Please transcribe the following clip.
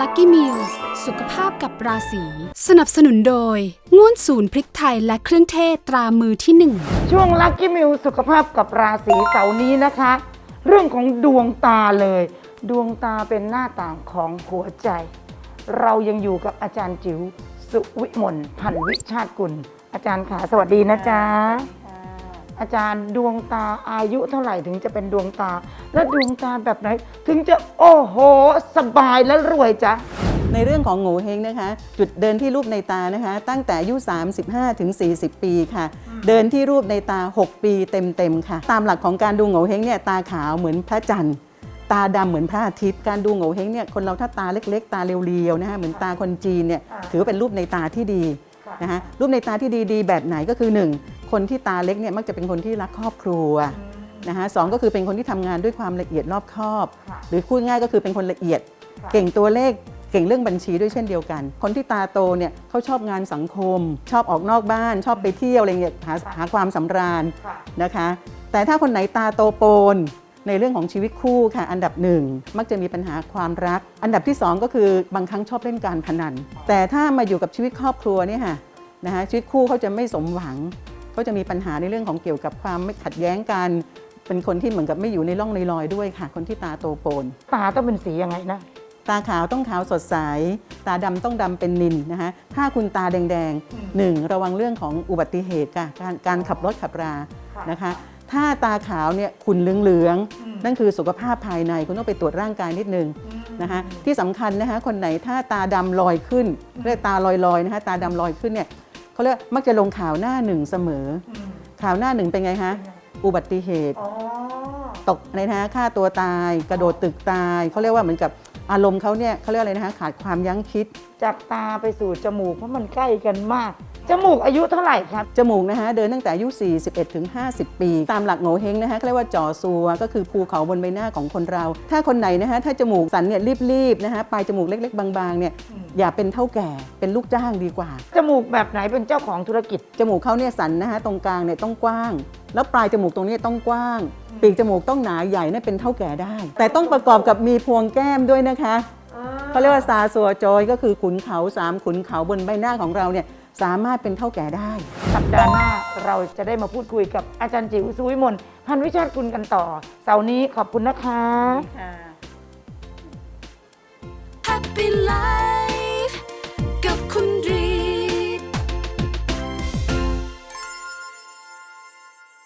ลักกี้มิลสุขภาพกับราศีสนับสนุนโดยง่วนศูนย์พริกไทยและเครื่องเทศตรามือที่หนึ่งช่วงลัคกี้มิวสุขภาพกับราศีเสาร์นี้นะคะ เรื่องของดวงตาเลย ดวงตาเป็นหน้าต่างของหัวใจ เรายังอยู่กับอาจารย์จิ๋วสุวิมลพันวิชาติกุลอาจารย์ขาสวัสดีนะจ๊ะ อาจารย์ดวงตาอายุเท่าไหร่ถึงจะเป็นดวงตา และดวงตาแบบไหน ถึงจะโอ้โห สบายและรวยจ๊ะในเรื่องของโงเฮงนะคะ จุดเดินที่รูปในตานะคะ ตั้งแต่อายุ 35 ถึง 40 ปีค่ะ เดินที่รูปในตา 6 ปีเต็มๆค่ะ ตามหลักของการดูโงเฮงเนี่ยตาขาวเหมือนพระจันทร์ตาดำเหมือนพระอาทิตย์การดูโงเฮงเนี่ยคนเราถ้าตาเล็ก ๆ ตาเรียวๆนะคะเหมือนตาคนจีนเนี่ยค่ะถือว่าเป็นรูปในตาที่ดีค่ะนะคะรูปในตาที่ดีๆ แบบไหนก็คือ 1 คนที่ตาเล็กเนี่ยมักจะเป็นคนที่รักครอบครัวนะคะสองก็คือเป็นคนที่ทำงานด้วยความละเอียดรอบคอบค่ะหรือพูดง่ายก็คือเป็นคนละเอียดค่ะเก่งตัวเลขเก่งเรื่องบัญชีด้วยเช่นเดียวกัน คนที่ตาโตเนี่ยเขาชอบงานสังคม ชอบออกนอกบ้าน ชอบไปเที่ยวอะไรเงี้ยหาหาความสำราญค่ะนะคะ แต่ถ้าคนไหนตาโตโปนในเรื่องของชีวิตคู่ค่ะ อันดับหนึ่งมักจะมีปัญหาความรัก อันดับที่สองก็คือบางครั้งชอบเล่นการพนัน แต่ถ้ามาอยู่กับชีวิตครอบครัวเนี่ยค่ะนะคะชีวิตคู่เขาจะไม่สมหวัง เขาจะมีปัญหาในเรื่องของเกี่ยวกับความไม่ขัดแย้งกัน เป็นคนที่เหมือนกับไม่อยู่ในร่องในรอยด้วยค่ะ คนที่ตาโตโปน ตาต้องเป็นสียังไงนะ ตาขาวต้องขาวสดใส ตาดำต้องดำเป็นนินนะคะ ถ้าคุณตาแดงๆหนึ่งระวังเรื่องของอุบัติเหตุค่ะการการขับรถขับราค่ะนะคะ ถ้าตาขาวเนี่ยขุ่นเหลืองอืม ๆนั่นคือสุขภาพภายในคุณต้องไปตรวจร่างกายนิดนึง นะคะที่สำคัญนะคะคนไหนถ้าตาดำลอยขึ้นเรียกตาลอยๆนะคะตาดำลอยขึ้นเนี่ย เขาเรียกมักจะลงข่าวหน้าหนึ่งเสมอ ข่าวหน้าหนึ่งเป็นไงคะอุบัติเหตุอ๋อตกในนะฆ่าตัวตาย กระโดดตึกตายเขาเรียกว่าเหมือนกับอารมณ์เขาเนี่ยเขาเรียกอะไรนะคะขาดความยั้งคิด จากตาไปสู่จมูกเพราะมันใกล้กันมาก จมูกอายุเท่าไหร่ครับ จมูกนะคะเดินตั้งแต่อายุ 41 ถึง 50 ปี ตามหลักโงเฮงนะคะเขาเรียกว่าจ่อซัว ก็คือภูเขาบนใบหน้าของคนเรา ถ้าคนไหนนะคะถ้าจมูกสันเนี่ยรีบๆนะคะปลายจมูกเล็ก ๆ บางๆเนี่ยอย่าเป็นเท่าแก่เป็นลูกจ้างดีกว่า จมูกแบบไหนเป็นเจ้าของธุรกิจ จมูกเขาเนี่ยสันนะคะตรงกลางเนี่ยต้องกว้าง แล้วปลายจมูกตรงนี้ต้องกว้าง ปีกจมูกต้องหนาใหญ่นั่นเป็นเท่าแก่ได้ แต่ต้องประกอบกับมีพวงแก้มด้วยนะคะ เขาเรียกว่าซาสัวจอยก็คือขุนเขาสามขุนเขาบนใบหน้าของเราเนี่ยสามารถเป็นเท่าแก่ได้ สัปดาห์หน้าเราจะได้มาพูดคุยกับอาจารย์จิ๋วสุวิมลพันวิชาติคุณกันต่อ เสาร์นี้ขอบคุณนะคะ Happy Life